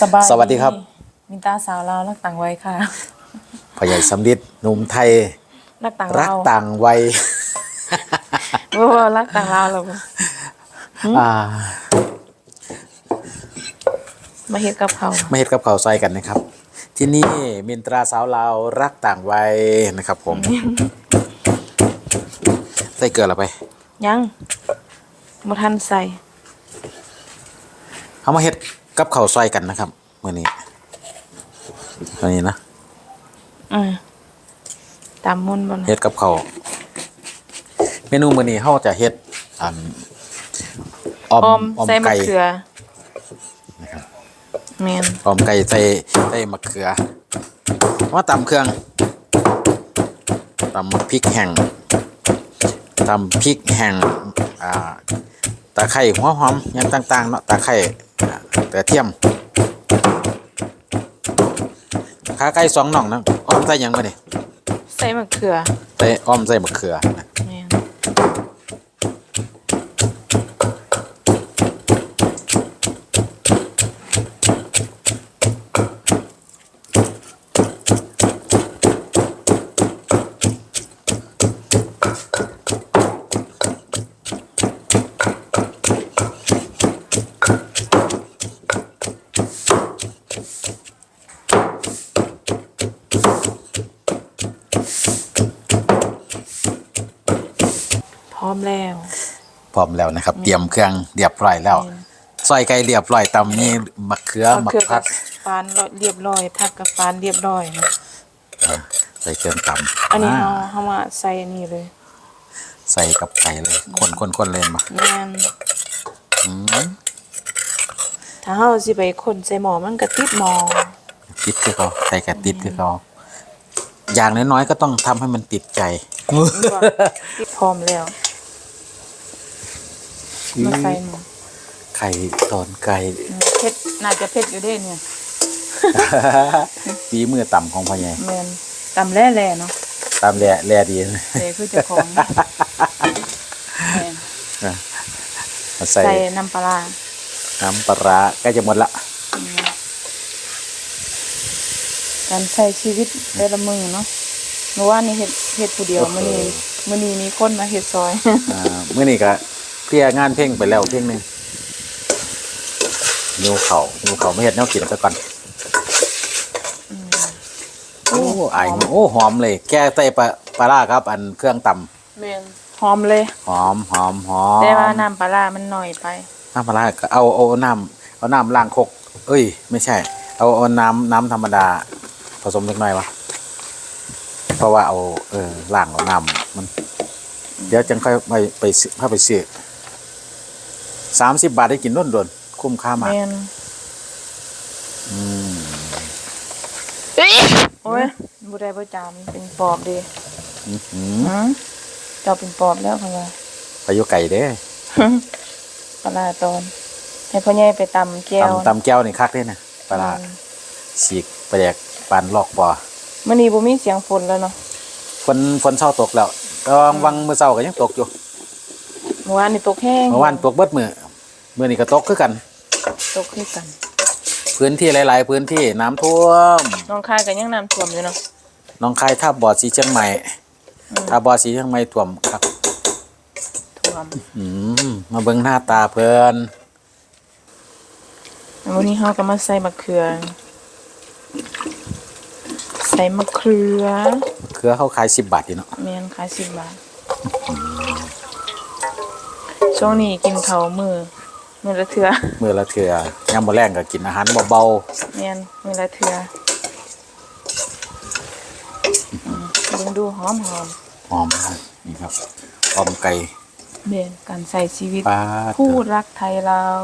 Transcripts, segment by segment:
สบายสวัสดีครับ มินตาสาวลาวรักต่างวัยค่ะ พ่อใหญ่สำลิดหนุ่มไทย รักต่างรักลาวต่างวัยบ่ว่ารักต่างลาวหรอกอ่ามาเฮ็ดกับเขาวมาเฮ็ดกับข้าวซอยกันนะครับ ที่นี่มินตราสาวลาวรักต่างวัยนะครับ ผม ใส่เกลือละไปยังบ่ทันใส่เอามาเฮ็ด กับข้าวซอยกันนะครับมื้อนี้ตัวนี้นะอืมตามมุนบ่ล่ะเฮ็ดกับข้าวเมนูมื้อนี้เฮาจะเฮ็ดอันออมออมออมใส่มะไก่เขือนะครับแม่นออมไก่ใส่ใส่มะเขือว่าตำเครื่องตำพริกแห้งตำพริกแห้งอ่าตะไคร้หัวหอมหยังต่างๆเนาะตะไคร้อ่า กระเทียมขาไก่สองน่องนะอ้อมใส่หยังบ่นี่ใส่มะเขือใส่อ้อมใส่มะเขือนะ มแล้ว พร้อมแล้วนะครับ เตรียมเครื่องเรียบร้อยแล้วซอยไก่เรียบร้อยตำนี่มะเขือเอามะเขือพักับกฟานเรียบร้อยผักกับฟานเรียบร้อยนะใส่เครื่องตำอันนี้เฮาอ่าเฮามาใส่อันนี้เลย ใส่กับไก่เลย คนคนคนเลยมาแม่นอืมถ้าเฮาสิไปคนใส่หม้อมันก็ติดหม้อติดคือเขาใส่กับติดคือเขาอย่างน้อยๆก็ต้องทำให้มันติดใจมันก็ติดพร้อมแล้ว มาใส่หม้อไข่ตอนไก่อืมเผ็ดน่าจะเผ็ดอยู่เด้เนี่ยฝีมือต่ำของพ่อใหญ่แม่นตำแล่ๆเนาะตามแร่แร่ดีนะเด้คือเจ้าของแม่นมาใส่ใส่น้ำปลาร้าน้ำปลาร้าใกล้จะหมดละการใช้ชีวิตแต่ละมื้อเนาะเมื่อวานนี้เฮ็ดเฮ็ดผู้เดียวมื้อนี้มื้อนี้มีคนมาเฮ็ดซอยอ่าเมื่อนี้ก็ เคลียร์งานเพ่งไปแล้วเพ่งหนึงนิ้วเขานิ้วเขาไม่เห็นแนวกินซะก่อนโอ้ไอายโอ้หอมเลย แก้ใส่ปลาปลาร้าครับ อันเครื่องตำแม่นหอมเลย หอมหอมหอมแต่ว่าน้ำปลาร้ามันน้อยไป น้ำปลาร้าก็เอาเอาน้ำเอาน้ำล้างคก เอ้ย ไม่ใช่ เอาเอาน้ำน้ำธรรมดา ผสมเล็กน้อยวะเพราะว่าเอาเออล้างเอาน้ำมัน เดี๋ยวจังค่อยไปไปซื้อพาไปซื้อ สามสิบบาทได้กินร่นโดนๆคุ้มค่ามากแม่นอืมโอ้ยบ่ได้บ่จามนเป็นปอบเด้อื้อหือหือเจ้าเป็นปอบแล้วค่ะว่าไปอยู่ไก่เด้ปลาร้าตอน ให้พ่อใหญ่ไปตำแก้วตำตำแก้วนี่คักเด้นะปลาร้าฉีกปลาแดกปานลอกปอมื้อนี้บ่มีเสียงฝนแล้วเนาะฝนฝนเช้าตกแล้วแต่ว่าวังมื้อเช้าก็ยังตกอยู่เมื่อวานนี่ตกแห้งเมื่อวานตกเบิดมื้อ มื้อนี้ก็ตกคือกัน ตกคือกัน พื้นที่หลาย ๆ พื้นที่น้ำท่วมน้องคายก็ยังน้ำท่วมอยู่เนาะหน้องคายท่าบ่อสีเชียงใหม่ท่าบ่อสีเชียงใหม่ท่วมครับ ท่วมอืมมาเบิ่งหน้าตาเพิ่นวันนี้เฮาก็มาใส่มะเขือ ใส่มะเขือเครือเขาขาย10บาทอยู่เนาะแม่นขาย10บาทช่วงนี้กินข้าวมื้อ มื้อละเทื่อมื้อละเทื่อยามบ่แรงก็กินอาหารเบาแม่นมื้อละเทื่ออืมเบิ่งดูหอมหอมๆหอมมากนี่ครับออมไก่เบนการใส่ชีวิต ปลาผู้รักไทยเราว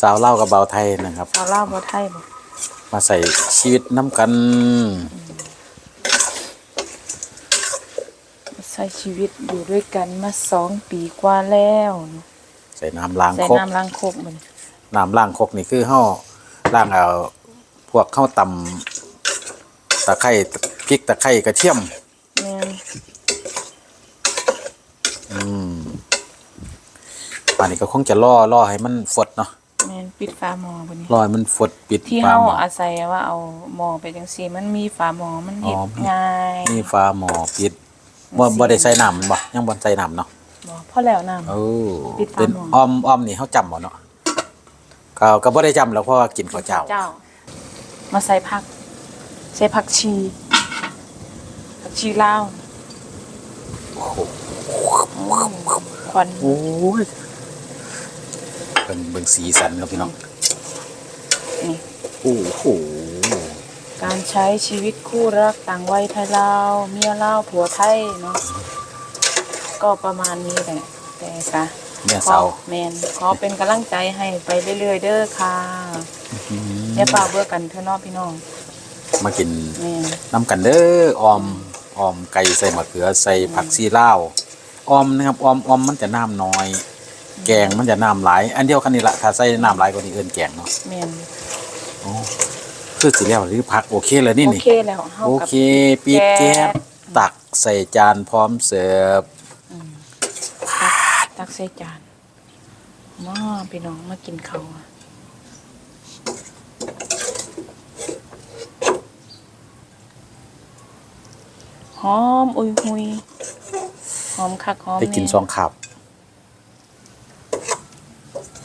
สาวเล่าวกับเบาไทยนะครับชาวลาวบ่ไทยบ่มาใส่ชีวิตน้ำกัน ใช้ชีวิตอยู่ด้วยกันมาสองปีกว่าแล้วใส่น้ำล้างใส่ครกน้ำล้างโคกมันน้ำล้างครกนี่คือเฮาล้างเอาพวกข้าวตำตะไคร้พริกตะไคร้กระเทียม แม่นอืมป่านนี้ก็คงจะล่อล่อให้มันฟดเนาะแม่นปิดฝาหม้อบัดนี้รอยมันฝดปิดที่ฝาเฮาหม้อ อาศัยว่าเอาหม้อไปจังซี่มันมีฝาหม้อมันเฮ็ดอ๋อ ง่าย นี่ฝาหม้อปิดบ่บ่ได้ใส่น้ำมันบ่ยังบ่ใส่น้ำเนาะ บ่พอแล้วน้ำ โอ้ปิดฝาเป็นหม้อออมออมนี่เฮาจำบ่เนาะก็ก็บ่ได้จำแล้วเพราะว่ากินข้าวเจ้า เจ้า มาใส่ผัก ใส่ผักชี ผักชีลาวโอ้โหควันโอ้ยเบิ่งเบิ่งสีสันครับพี่น้องนี่โอ้โหการใช้ชีวิตคู่รักต่างวัยไทยลาว เมียลาวผัวไทยเนาะ ก็ประมาณนี้แหละแต่ค่ะ เนี่ยเสา ขอแมนขอเป็นกำลังใจให้ไปเรื่อย ๆ เด้อค่ะอย่าฝ่าเบื่อกันเถอะเนาะพี่น้องมากินแมนน้ำกันเด้อออมออมไก่ใส่มะเขือใส่ผักซีลาวออมนะครับออมออมมันจะน้ำน้อย แกงมันจะน้ำหลาย อันเดียวกันนี่ละถ้าใส่น้ำหลายกว่านี้เอิ้นแกงเนาะแมนโอ้คือสิแล้วหรือผักโอเคเลยนี่โอนี่ เคแล้วเฮาโอกับ เคปีดแก๊ส ตักใส่จานพร้อมเสิร์ฟ ตักใส่จานมาพี่น้องมากินข้าวอะหอม อุยหุยหอมคักหอมได้กินแสองขับ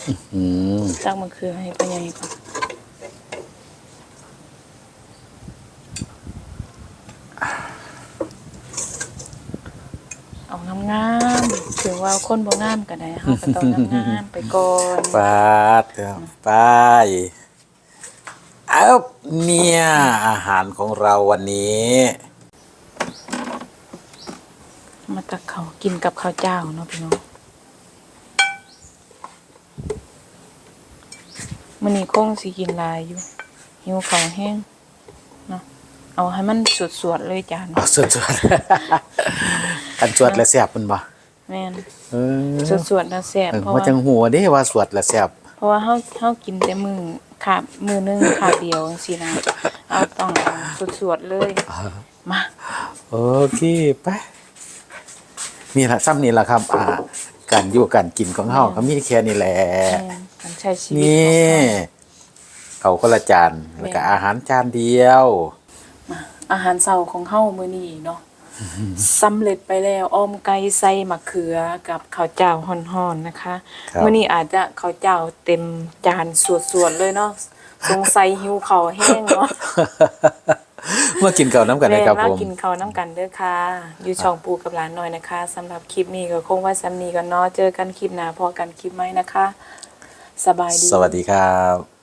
อื้อหือตักมะเขือให้พ่อใหญ่ก่อนเอางามๆ ถึงว่าคนบ่งามก็ได้เฮาก็ต้องงามๆไปก่อนปาดเถอะไปเอาเนี่ยอาหารของเราวันนี้ มาตักเขาวกินกับข้าวเจ้าเนาะพี่น้องมื้อนี้คงสิกินหลายอยู่ หิวข้าวแห้งเนาะเอาให้มันสวดๆเลยจานเอาสวดๆกันสวดและแซ่บมันบ่ แม่นเออสวดๆนะแซ่บเออเพราะว่าว่าจังหัวเด้ว่าสวดและแซ่บเพราะว่าเฮาเฮากินแต่มือขาบมือหนึงขาบเดียวจังซี่นะเอาต้องเอาสวดๆเลยมาโอเคไปนี่แหละซ้ำนี่แหละครับ อ่า การอยู่การกินของเฮาก็มีแค่นี้แหละ แม่นการใช้ชีวิตนี่ของเราเขาคนละจานแล้วก็อาหารจานเดียว อาหารเช้าของเฮามื้อนี้เนาะ สำเร็จไปแล้วอ้อมไก่ใส่มะเขือกับข้าวเจ้าฮ้อนๆนะคะครับ มื้อนี้อาจจะข้าวเจ้าเต็มจานสวดๆเลยเนาะสงสัยหิวข้าวแห้งเนาะเมื่อกินเก่าวน้ำกันนะครับแม่ผม มากินข้าวน้ำกันเด้อค่ะ อยู่ช่องปูกับหลานหน่อยนะคะสำหรับคลิปนี้ก็คงว่าซ้ำนี้กันเนาะเจอกันคลิปหน้าพอกันคลิปไหมนะคะ สบายดี สวัสดีครับ